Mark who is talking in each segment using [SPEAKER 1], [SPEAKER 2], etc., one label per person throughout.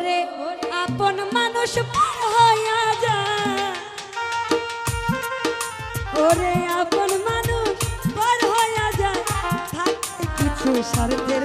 [SPEAKER 1] ভরে আপন মানুষ হইয়া যায় ওরে আপন মানুষ বড় হইয়া যায় থাকতে কিছু স্বার্থের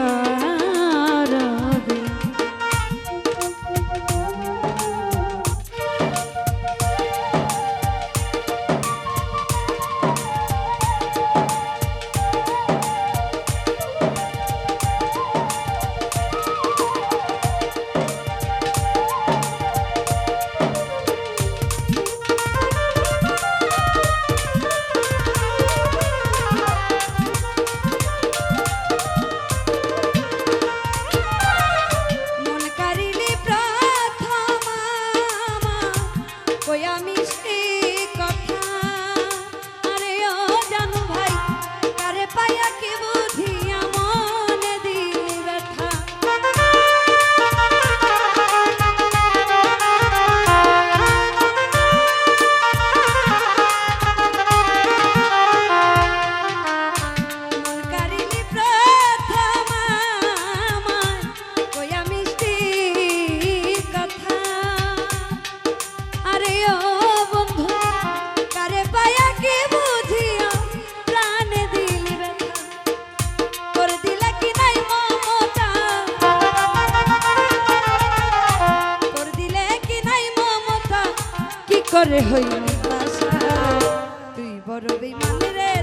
[SPEAKER 1] Por vivir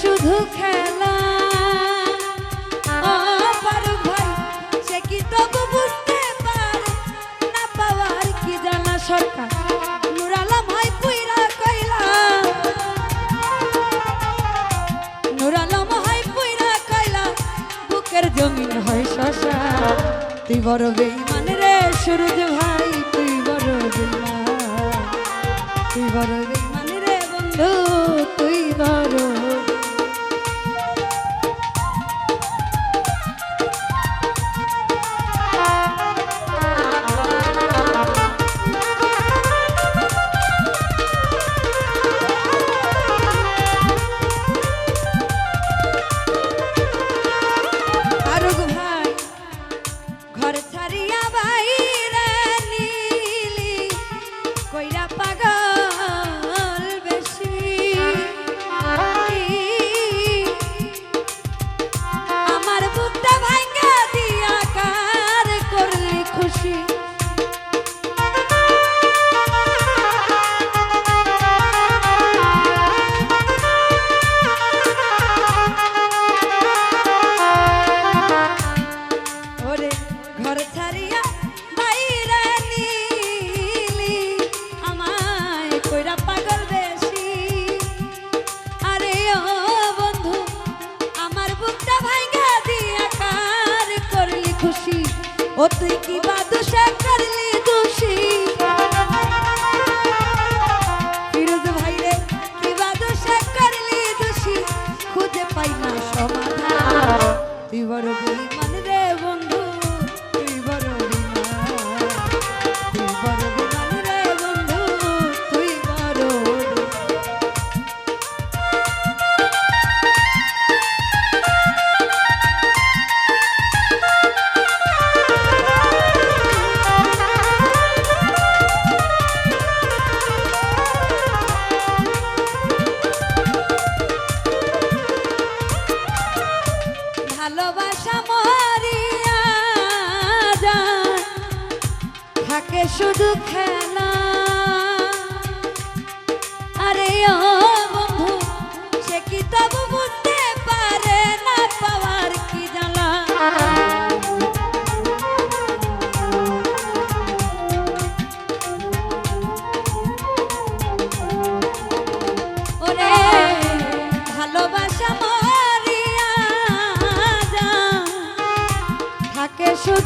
[SPEAKER 1] শুধু খেলা। ফারুক ভাই সে কি তবু বুঝতে পারে? না পাওয়ার কি জানা সরকার? নুরালাম ভাই পুইরা কইলা নুরালাম ভাই পুইরা কইলা বুকের জমিন হয় শশা। তুই বড় বেইমান রে সূর্য ভাই, তুই বড় বেইমান তুই বড় বেইমান বন্ধু, তুই বড় খুশি। ও তুই কি বাদশা করলি?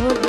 [SPEAKER 1] world.